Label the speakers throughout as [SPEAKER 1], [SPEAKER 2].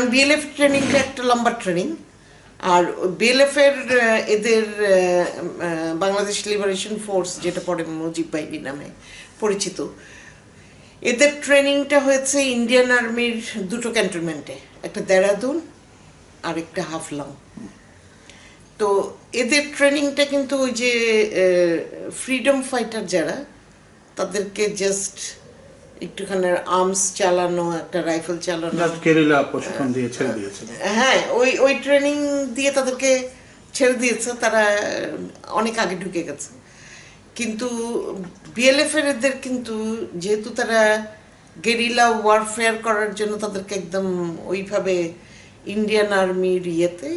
[SPEAKER 1] কারণ বিএলএফ ট্রেনিংটা একটা লম্বা ট্রেনিং আর বিএলএফ এর আহ, এদের বাংলাদেশ লিবারেশন ফোর্স যেটা পরে মুজিব বাহিনী নামে পরিচিত এদের ট্রেনিংটা হয়েছে ইন্ডিয়ান আর্মির দুটো ক্যান্টনমেন্টে একটা দেরাদুন আর একটা হাফলং তো এদের ট্রেনিংটা কিন্তু ওই যে ফ্রিডম ফাইটার যারা তাদেরকে জাস্ট একটুখানি আর্মস চালানো একটা রাইফেল চালানো।
[SPEAKER 2] কেরিলা প্রশিক্ষণ দিয়ে ছেড়ে দিয়েছে
[SPEAKER 1] হ্যাঁ ওই ওই ট্রেনিং দিয়ে তাদেরকে ছেড়ে দিয়েছে তারা অনেক আগে ঢুকে গেছে। কিন্তু বিএলএফ এর এদের কিন্তু যেহেতু তারা গেরিলা ওয়ারফেয়ার করার জন্য তাদেরকে একদম ওইভাবে ইন্ডিয়ান আর্মির ইয়েতে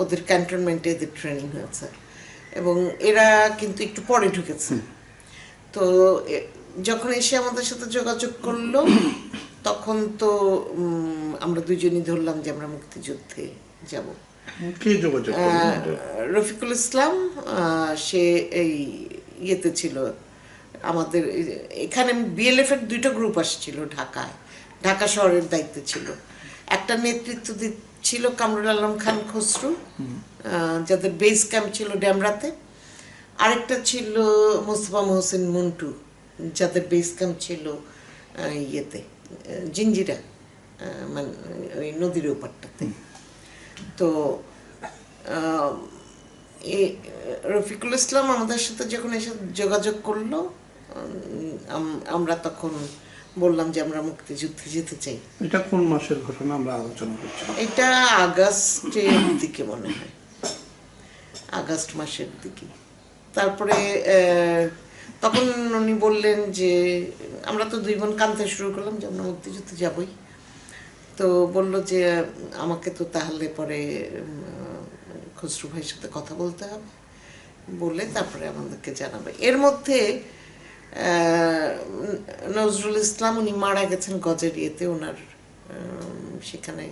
[SPEAKER 1] ওদের ক্যান্টনমেন্টে এদের ট্রেনিং হয়েছে। এবং এরা কিন্তু একটু পরে ঢুকেছে। তো যখন এসে আমাদের সাথে যোগাযোগ করল তখন তো আমরা দুজনই ধরলাম যে আমরা মুক্তিযুদ্ধে যাব? রফিকুল ইসলাম সে এই ইয়েতে ছিল। আমাদের এখানে বিএলএফ এর দুইটা গ্রুপ আসছিল ঢাকায়। ঢাকা শহরের দায়িত্বে ছিল। একটা নেতৃত্ব ছিল কামরুল আলম খান খসরু যাদের বেস ক্যাম্প ছিল ড্যামরাতে আরেকটা ছিল মোস্তফা মোহসেন মন্টু। যাদের বেস ক্যাম্প ছিল ইয়েতে জিঞ্জিরা মানে ওই নদীর ওপারটাতে তো আহ, রফিকুল ইসলাম আমাদের সাথে যখন এসে যোগাযোগ করল আমরা তখন বললাম যে আমরা মুক্তিযুদ্ধে যেতে চাই
[SPEAKER 2] এটা কোন মাসের ঘটনা আমরা আলোচনা করছি?
[SPEAKER 1] এটা আগস্টের দিকে মনে হয়। আগস্ট মাসের দিকে। তারপরে আহ, তখন উনি বললেন যে, আমরা তো দুই বোন কানতে শুরু করলাম যে আমরা মুক্তিযুদ্ধে যাবই। তো বলল যে, আমাকে তো তাহলে পরে খসরু ভাইয়ের সাথে কথা বলতে হবে। বলে তারপরে আমাদেরকে জানাবে। এর মধ্যে নজরুল ইসলাম উনি মারা গেছেন গজেরিয়েতে। ওনার সেখানে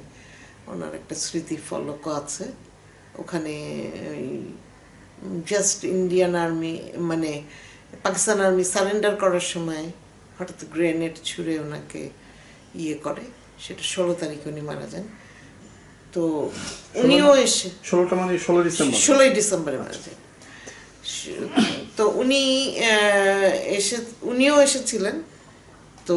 [SPEAKER 1] ওনার একটা স্মৃতি ফলক আছে। ওখানে জাস্ট ইন্ডিয়ান আর্মি মানে পাকিস্তান আর্মি সারেন্ডার করার সময় হঠাৎ গ্রেনেড ছুঁড়ে ওনাকে ইয়ে করে সেটা ষোলো তারিখে উনি মারা যান। তো উনিও এসে
[SPEAKER 2] ষোলোটা মানে ষোলো ডিসেম্বর।
[SPEAKER 1] ষোলোই ডিসেম্বরে মারা যায় তো উনি এসে উনিও এসেছিলেন। তো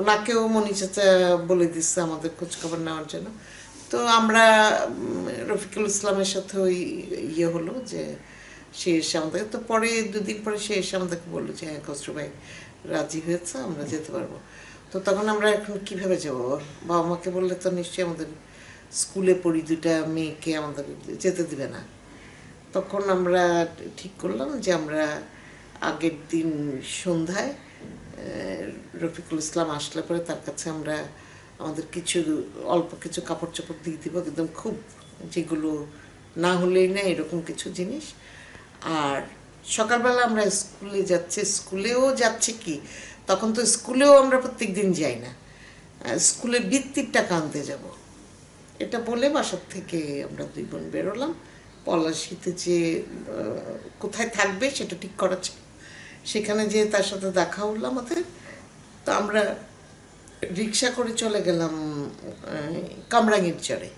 [SPEAKER 1] ওনাকেও মনি চাচা বলে দিচ্ছে আমাদের খোঁজ খবর নেওয়ার জন্য। তো আমরা রফিকুল ইসলামের সাথে ওই ইয়ে হলো যে সে এসে আমাদের, তো পরে, দুদিন পরে সে এসে আমাদেরকে বলল যে হ্যাঁ খসরু ভাই, রাজি হয়েছে, আমরা যেতে পারব। তো তখন আমরা এখন কীভাবে যাব? বাবা মাকে বললে তো নিশ্চয়ই আমাদের স্কুলে পড়ি দুইটা মেয়েকে আমাদের যেতে দিবে না। তখন আমরা ঠিক করলাম যে, আমরা আগের দিন সন্ধ্যায় রফিকুল ইসলাম আসলে পরে তার কাছে আমরা আমাদের কিছু, অল্প কিছু কাপড় চোপড় দিয়ে দিব, একদম খুব যেগুলো না হলেই না, এরকম কিছু জিনিস। আর সকালবেলা আমরা স্কুলে যাচ্ছি, স্কুলেও যাচ্ছে কি? তখন তো স্কুলেও আমরা প্রত্যেক দিন যাই না। স্কুলে বৃত্তির টাকা আনতে যাব। এটা বলে বাসার থেকে আমরা দুই বোন বেরোলাম। পলাশিতে যে কোথায় থাকবে সেটা ঠিক করা ছিল। সেখানে যে তার সাথে দেখা হলো আমাদের। তো আমরা রিক্সা করে চলে গেলাম কামরাঙ্গীর চরে।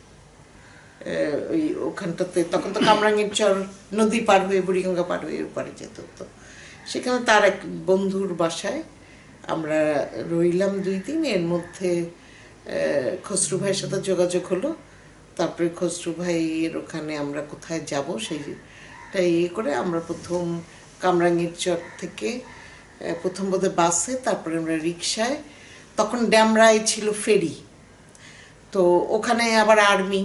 [SPEAKER 1] ওই ওখানটাতে, তখন তো কামরাঙ্গীর চর, নদী পার হয়ে, বুড়িগঙ্গা পার হয়ে ওপারে যেতে হতো সেখানে তার এক বন্ধুর বাসায় আমরা রইলাম দুই দিন। এর মধ্যে খসরু ভাইয়ের সাথে যোগাযোগ হলো। তারপরে খসরু ভাইয়ের ওখানে আমরা কোথায় যাব সেইটা ইয়ে করে আমরা প্রথম কামরাঙ্গীর চর থেকে প্রথম বোধহয় বাসে, তারপরে আমরা রিক্সায় তখন ড্যামরায় ছিল ফেরি। তো ওখানে আবার আর্মি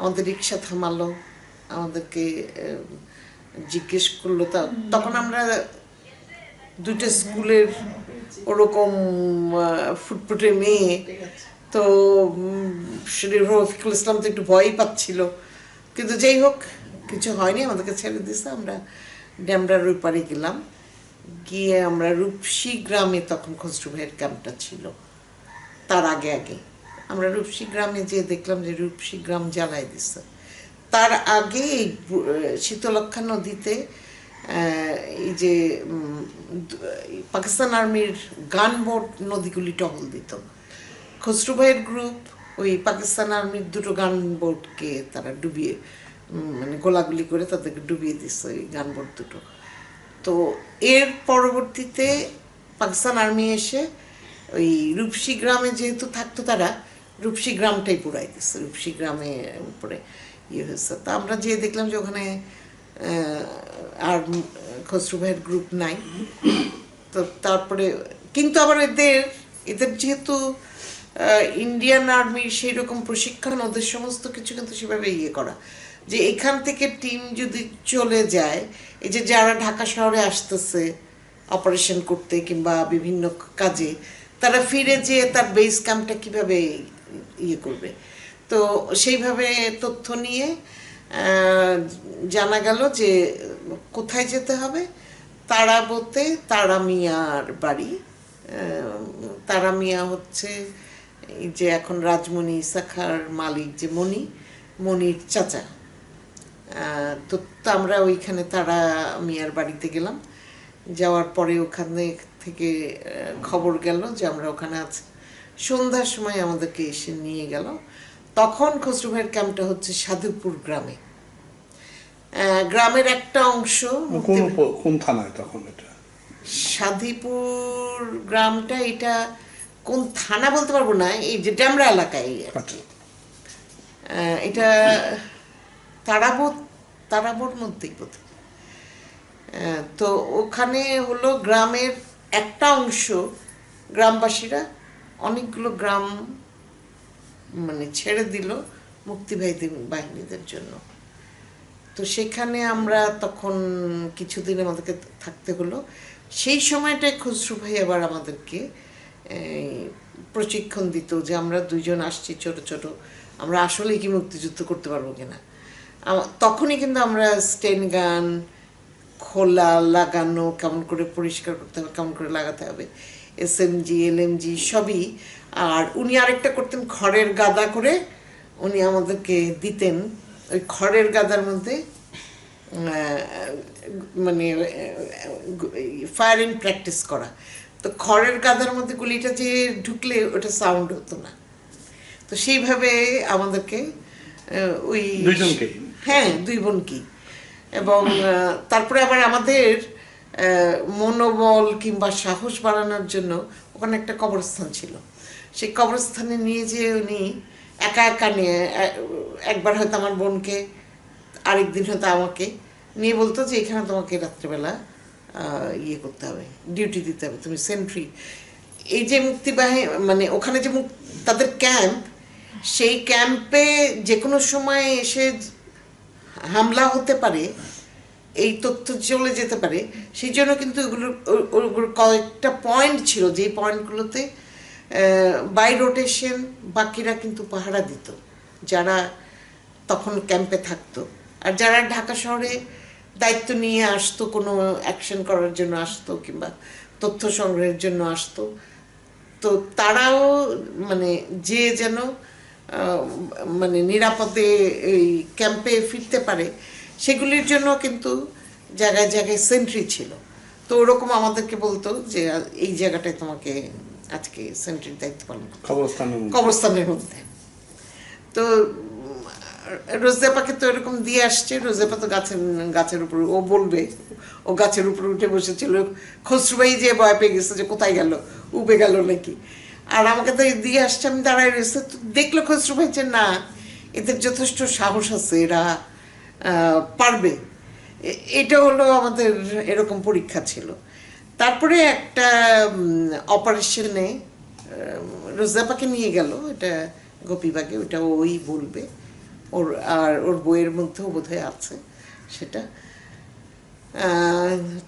[SPEAKER 1] আমাদের রিক্সা থামালো আমাদেরকে জিজ্ঞেস করল তা, তখন আমরা দুটো স্কুলের ওরকম ফুটফুটে মেয়ে, তো সেটা রফিকুল ইসলাম তো একটু ভয়ই পাচ্ছিল। কিন্তু যাই হোক, কিছু হয়নি, আমাদেরকে ছেড়ে দিছে আমরা ড্যামরার ওই পারে গেলাম। গিয়ে আমরা রূপসী গ্রামে তখন খসরু ভাইয়ের ক্যাম্পটা ছিল, তার আগে আগে। আমরা রূপসী গ্রামে যেয়ে দেখলাম যে রূপসী গ্রাম জ্বালায় দিচ্ছে তার আগে এই শীতলক্ষা নদীতে এই যে পাকিস্তান আর্মির গান বোট নদীগুলি টহল দিত। খসরু ভাইয়ের গ্রুপ ওই পাকিস্তান আর্মির দুটো গান বোটকে তারা ডুবিয়ে মানে গোলাগুলি করে তাদেরকে ডুবিয়ে দিচ্ছে ওই গান বোট দুটো। তো এর পরবর্তীতে পাকিস্তান আর্মি এসে ওই রূপসী গ্রামে যেহেতু থাকতো তারা রূপসী গ্রামটাই পুরাই দিচ্ছে রূপসী গ্রামে উপরে ইয়ে হয়েছে। তা আমরা যেয়ে দেখলাম যে ওখানে আর খসরু ভাইয়ের গ্রুপ নাই। তো তারপরে, কিন্তু আবার এদের এদের যেহেতু ইন্ডিয়ান আর্মির সেই রকম প্রশিক্ষণ, ওদের সমস্ত কিছু কিন্তু সেভাবে ইয়ে করা। যে এখান থেকে টিম যদি চলে যায়, এই যে যারা ঢাকা শহরে আসতেছে অপারেশন করতে কিংবা বিভিন্ন কাজে, তারা ফিরে যেয়ে তার বেস ক্যাম্পটা কীভাবে ইয়ে করবে। তো সেইভাবে তথ্য নিয়ে জানা গেল যে কোথায় যেতে হবে। তারাবোতে তারা মিয়ার বাড়ি। তারা মিয়া হচ্ছে যে এখন রাজমণি শাখার মালিক যে মণি, মণির চাচা। তো আমরা ওইখানে তারা মিয়ার বাড়িতে গেলাম। যাওয়ার পরে ওখানে থেকে খবর গেল যে আমরা ওখানে আছি। সন্ধ্যার সময় আমাদেরকে এসে নিয়ে গেল। তখন খসরু ভাইয়ের ক্যাম্পটা হচ্ছে সাধুপুর গ্রামে। গ্রামের একটা অংশ
[SPEAKER 2] কোন থানায় তখন এটা?
[SPEAKER 1] সাধিপুর গ্রামটা এটা কোন থানা বলতে পারব না এই যে ড্যামরা এলাকায়
[SPEAKER 2] আচ্ছা।
[SPEAKER 1] আহ, এটা তারাবোধ তারাবোর মধ্যেই বোধ। তো ওখানে হলো গ্রামের একটা অংশ গ্রামবাসীরা অনেকগুলো গ্রাম মানে ছেড়ে দিল মুক্তিবাহিনী বাহিনীদের জন্য। তো সেখানে আমরা তখন কিছুদিন আমাদেরকে থাকতে হলো। সেই সময়টায় খসরু ভাই আবার আমাদেরকে প্রশিক্ষণ দিত যে আমরা দুইজন আসছি ছোট ছোট, আমরা আসলে কি মুক্তিযুদ্ধ করতে পারব কিনা। তখনই কিন্তু আমরা স্টেন গান, খোলা, লাগানো, কেমন করে পরিষ্কার করতে হবে, কেমন করে লাগাতে হবে S M G L M G সবই। আর উনি আরেকটা করতেন খড়ের গাদা করে। উনি আমাদেরকে দিতেন। ওই খড়ের গাদার মধ্যে মানে ফায়ারিং প্র্যাকটিস করা। তো খড়ের গাদার মধ্যে গুলিটা যে ঢুকলে ওটা সাউন্ড হতো না। তো সেইভাবে আমাদেরকে ওই হ্যাঁ দুই বোন কি এবং তারপরে আবার আমাদের মনোবল কিংবা সাহস বাড়ানোর জন্য ওখানে একটা কবরস্থান ছিল। সেই কবরস্থানে নিয়ে যে উনি একা একা নিয়ে একবার হয়তো আমার বোনকে, আরেকদিন হয়তো আমাকে নিয়ে বলতো যে এখানে তোমাকে রাত্রেবেলা ইয়ে করতে হবে ডিউটি দিতে হবে, তুমি সেন্ট্রি এই যে মুক্তিবাহিনী মানে ওখানে যে তাদের ক্যাম্প সেই ক্যাম্পে যে কোনো সময় এসে হামলা হতে পারে এই তথ্য চলে যেতে পারে, সেই জন্য কিন্তু ওগুলোর কয়েকটা পয়েন্ট ছিল যেই পয়েন্টগুলোতে বাই রোটেশন বাকিরা কিন্তু পাহারা দিত, যারা তখন ক্যাম্পে থাকতো। আর যারা ঢাকা শহরে দায়িত্ব নিয়ে আসতো, কোনো অ্যাকশন করার জন্য আসতো, কিংবা তথ্য সংগ্রহের জন্য আসতো, তো তারাও মানে যে যেন মানে নিরাপদে এই ক্যাম্পে ফিরতে পারে সেগুলির জন্য কিন্তু জায়গায় জায়গায় সেন্ট্রি ছিল। তো ওরকম আমাদেরকে বলতো যে এই জায়গাটায় তোমাকে আজকে সেন্ট্রির দায়িত্ব পালন। কবরস্থানের মধ্যে। তো রোজেপাকে তো এরকম দিয়ে আসছে রোজেপা তো গাছের গাছের উপর ও বলবে ও গাছের উপর উঠে বসেছিল। খসরুবাই যে ভয় পেয়ে গেছে যে কোথায় গেল? উবে গেল নাকি? আর আমাকে তো দিয়ে আসছে আমি দাঁড়ায় রয়েছে। দেখল খসরুবাই যে না এদের যথেষ্ট সাহস আছে এরা পারবে। এটা হলো আমাদের এরকম পরীক্ষা ছিল। তারপরে একটা অপারেশনে রোজাপাকে নিয়ে গেল। এটা গোপীবাগে ওটা ওই বলবে। ওর, আর ওর বইয়ের মধ্যেও বোধহয় আছে সেটা।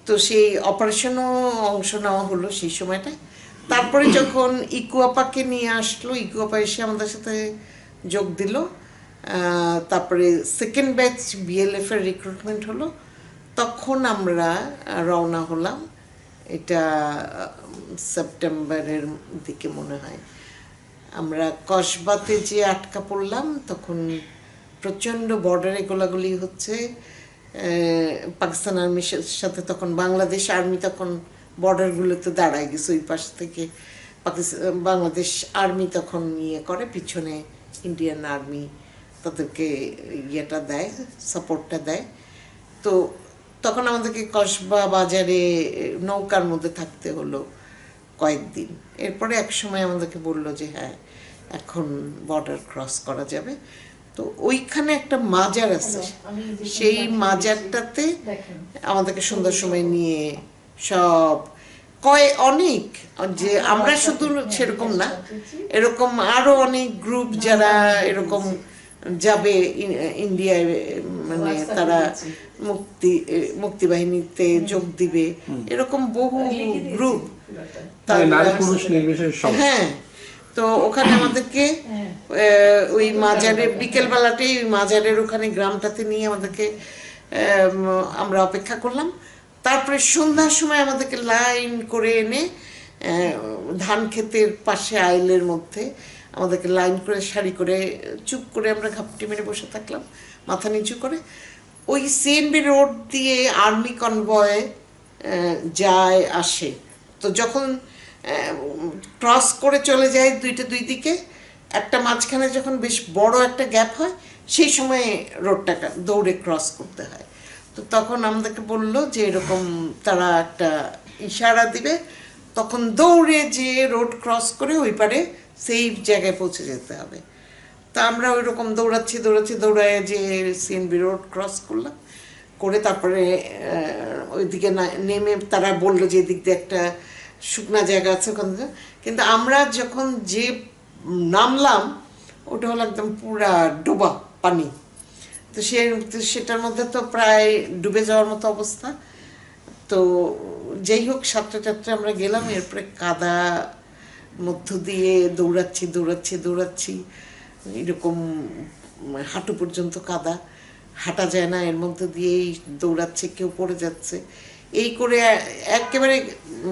[SPEAKER 1] তো সেই অপারেশনও অংশ নেওয়া হলো সেই সময়টায়। তারপরে যখন ইকুয়াপাকে নিয়ে আসলো, ইকুয়াপা এসে আমাদের সাথে যোগ দিল। তারপরে সেকেন্ড ব্যাচ বিএলএফ এর রিক্রুটমেন্ট হলো। তখন আমরা রওনা হলাম। এটা সেপ্টেম্বরের দিকে মনে হয়। আমরা কসবাতে যে আটকা পড়লাম, তখন প্রচণ্ড বর্ডারে গোলাগুলি হচ্ছে। পাকিস্তান আর্মির সাথে তখন বাংলাদেশ আর্মি তখন বর্ডারগুলোতে দাঁড়ায় গেছে। ওই পাশ থেকে পাকিস্তান, বাংলাদেশ আর্মি তখন ইয়ে করে, পিছনে ইন্ডিয়ান আর্মি তাদেরকে ইয়েটা দেয় সাপোর্টটা দেয়। তো তখন আমাদেরকে কসবা বাজারে নৌকার মধ্যে থাকতে হলো কয়েকদিন। এরপরে এক সময় আমাদেরকে বলল যে হ্যাঁ এখন বর্ডার ক্রস করা যাবে। তো ওইখানে একটা মাজার আছে। সেই মাজারটাতে আমাদেরকে সুন্দর সময় নিয়ে সব কয় অনেক যে আমরা শুধু সেরকম না। এরকম আরও অনেক গ্রুপ যারা এরকম যাবে ইন্ডিয়ায় মানে তারা মুক্তি মুক্তিবাহিনীতে যোগ দিবে। এরকম বহু গ্রুপ
[SPEAKER 2] তাই নারী পুরুষ নির্বিশেষে সব।
[SPEAKER 1] হ্যাঁ তো ওখানে আমাদেরকে ওই মাজারে বিকেল বেলাতেই ওই মাজারের ওখানে গ্রামটাতে নিয়ে আমাদেরকে আম, আমরা অপেক্ষা করলাম। তারপরে সন্ধ্যার সময় আমাদেরকে লাইন করে এনে আহ, ধান ক্ষেতের পাশে আইলের মধ্যে আমাদেরকে লাইন করে সারি করে, চুপ করে আমরা ঘাপটি মেরে বসে থাকলাম, মাথা নিচু করে। ওই সিএনবি রোড দিয়ে আর্মি কনভয় যায়, আসে। তো যখন ক্রস করে চলে যায় দুইটা দুই দিকে, একটা মাঝখানে যখন বেশ বড় একটা গ্যাপ হয়, সেই সময় রোডটাকে দৌড়ে ক্রস করতে হয়। তো তখন আমাদেরকে বলল যে এরকম তারা একটা ইশারা দিবে। তখন দৌড়ে যে রোড ক্রস করে ওই পারে সেফ জায়গায় পৌঁছে যেতে হবে। তা আমরা ওই রকম দৌড়াচ্ছি দৌড়াচ্ছি, দৌড়ায় যে সিএনবি রোড ক্রস করলাম, করে তারপরে ওইদিকে নেমে তারা বলল যে এদিক দিয়ে একটা শুকনা জায়গা আছে ওখান থেকে। কিন্তু আমরা যখন যে নামলাম, ওটা হলো একদম পুরা ডোবা পানি। তো সে সেটার মধ্যে তো প্রায় ডুবে যাওয়ার মতো অবস্থা। তো যাই হোক সাতটা চারটে আমরা গেলাম, এরপরে কাদা মধ্য দিয়ে দৌড়াচ্ছি দৌড়াচ্ছি দৌড়াচ্ছি। এরকম হাঁটু পর্যন্ত কাদা। হাঁটা যায় না, এর মধ্যে দিয়েই দৌড়াচ্ছে, কেউ পড়ে যাচ্ছে। এই করে একেবারে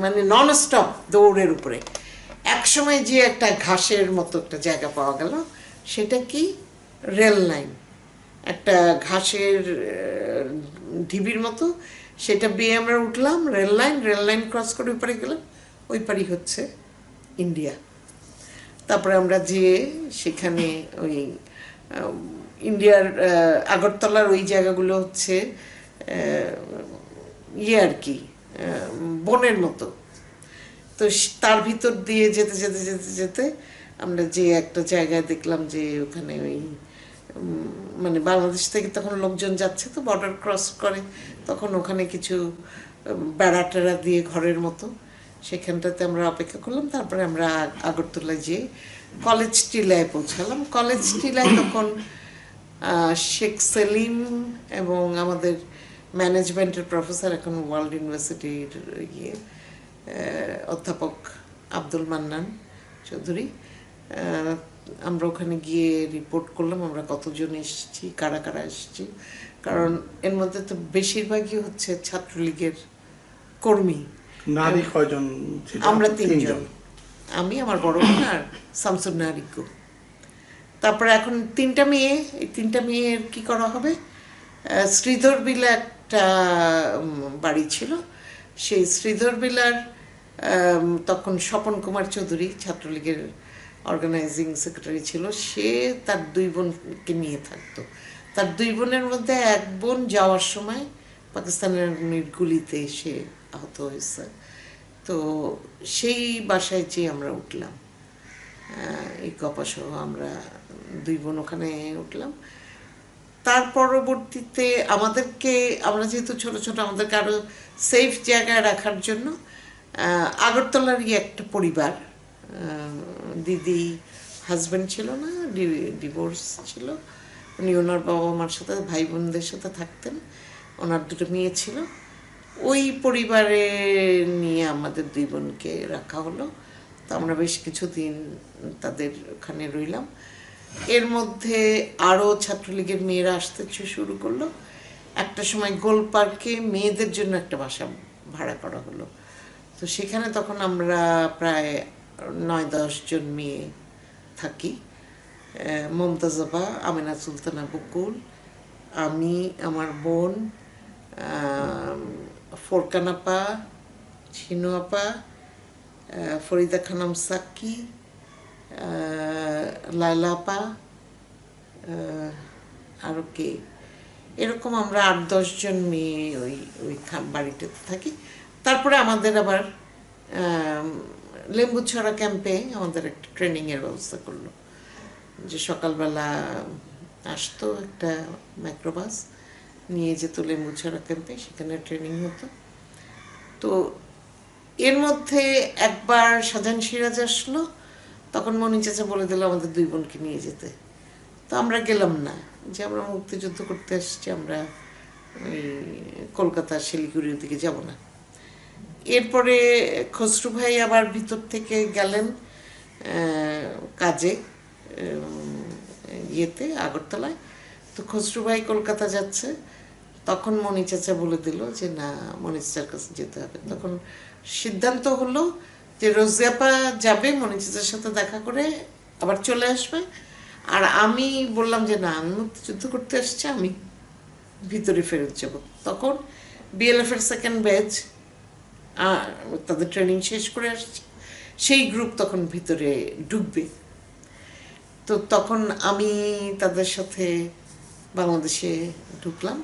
[SPEAKER 1] মানে নন স্টপ দৌড়ের উপরে। এক সময় যে একটা ঘাসের মতো একটা জায়গা পাওয়া গেল, সেটা কি? Rail line. একটা ঘাসের ঢিবির মতো, সেটা বেয়ে আমরা উঠলাম, rail line rail line cross করে ওই পারে গেলাম, ওই পারই হচ্ছে। ইন্ডিয়া তারপরে আমরা যেয়ে সেখানে ওই ইন্ডিয়ার আগরতলার ওই জায়গাগুলো হচ্ছে ইয়ে আর কি বনের মতো। তো তার ভিতর দিয়ে যেতে যেতে যেতে যেতে আমরা যে একটা জায়গায় দেখলাম যে ওখানে ওই মানে বাংলাদেশ থেকে তখন লোকজন যাচ্ছে তো বর্ডার ক্রস করে, তখন ওখানে কিছু বেড়া টেড়া দিয়ে ঘরের মতো। সেখানটাতে আমরা অপেক্ষা করলাম, তারপরে আমরা আগ- আগরতলায় যেয়ে কলেজ টিলায় পৌঁছালাম। কলেজ টিলায় তখন শেখ সেলিম এবং আমাদের ম্যানেজমেন্টের প্রফেসর এখন ওয়ার্ল্ড ইউনিভার্সিটির ইয়ে অধ্যাপক আব্দুল মান্নান চৌধুরী। আমরা ওখানে গিয়ে রিপোর্ট করলাম, আমরা কতজন এসেছি, কারা কারা এসেছি। কারণ এর মধ্যে তো বেশিরভাগই হচ্ছে ছাত্রলীগের কর্মী।
[SPEAKER 2] নারী কয়জন ছিল?
[SPEAKER 1] আমরা তিনজন। আমি আমার বড় বোন আর শামসুন নারিকু তারপরে এখন তিনটা মেয়ে এই তিনটা মেয়ের কি করা হবে? শ্রীধর বিলা একটা বাড়ি ছিল। সেই শ্রীধর বিলার তখন স্বপন কুমার চৌধুরী ছাত্রলীগের অর্গানাইজিং সেক্রেটারি ছিল। সে তার দুই বোনকে নিয়ে থাকতো। তার দুই বোনের মধ্যে এক বোন যাওয়ার সময় পাকিস্তানের গুলিতে সে আহত হয়েছে। তো সেই বাসায় যেয়ে আমরা উঠলাম। এই কপাসহ আমরা দুই বোন ওখানে উঠলাম। তার পরবর্তীতে আমাদেরকে, আমরা যেহেতু ছোট ছোট, আমাদেরকে আরও সেফ জায়গায় রাখার জন্য আগরতলারই একটা পরিবার দিদি হাজবেন্ড ছিল না ডিভোর্স ছিল। উনি ওনার বাবা মার সাথে ভাই বোনদের সাথে থাকতেন। ওনার দুটো মেয়ে ছিল। ওই পরিবারে নিয়ে আমাদের দুই বোনকে রাখা হলো। তো আমরা বেশ কিছুদিন তাদের ওখানে রইলাম। এর মধ্যে আরও ছাত্রলীগের মেয়েরা আসতে শুরু করল। একটা সময় গোল পার্কে মেয়েদের জন্য একটা বাসা ভাড়া করা হলো। তো সেখানে তখন আমরা প্রায় নয় দশ জন মেয়ে থাকি। মমতাজাবা, আমিনা সুলতানা বকুল, আমি, আমার বোন ফোরকান আপা ফরিদা খানম সাক্কি আপা আহ, কে? এরকম আমরা আট দশজন মেয়ে ওই ওই বাড়িটাতে থাকি। তারপরে আমাদের আবার লেম্বুছড়া ক্যাম্পে আমাদের একটা ট্রেনিংয়ের ব্যবস্থা করল। যে সকালবেলা আসতো একটা মাইক্রোবাস নিয়ে যেত লেম্বুছড়া ক্যাম্পে সেখানে ট্রেনিং হতো। তো এর মধ্যে একবার সাজান সিরাজ আসলো, তখন মনি চাচা বলে দিল, আমাদের দুই বোনকে নিয়ে যেতে। তো আমরা গেলাম না, যে আমরা মুক্তিযুদ্ধ করতে আসছি, আমরা ওই কলকাতা শিলিগুড়ির দিকে যাব না। এরপরে খসরু ভাই আবার ভিতর থেকে গেলেন কাজে ইয়েতে, আগরতলায়। তো খসরু ভাই কলকাতা যাচ্ছে তখন মনি চাচা বলে দিল যে, না মনিচার কাছে যেতে হবে। তখন সিদ্ধান্ত হলো যে রোজিয়াপা যাবে, মনি চাচার সাথে দেখা করে আবার চলে আসবে। আর আমি বললাম যে, না আমি মুক্তিযুদ্ধ করতে আসছি, আমি ভিতরে ফেরত যাব। তখন বিএলএফ এর সেকেন্ড ব্যাচ তাদের ট্রেনিং শেষ করে আসছে। সেই গ্রুপ তখন ভিতরে ঢুকবে। তো তখন আমি তাদের সাথে বাংলাদেশে ঢুকলাম।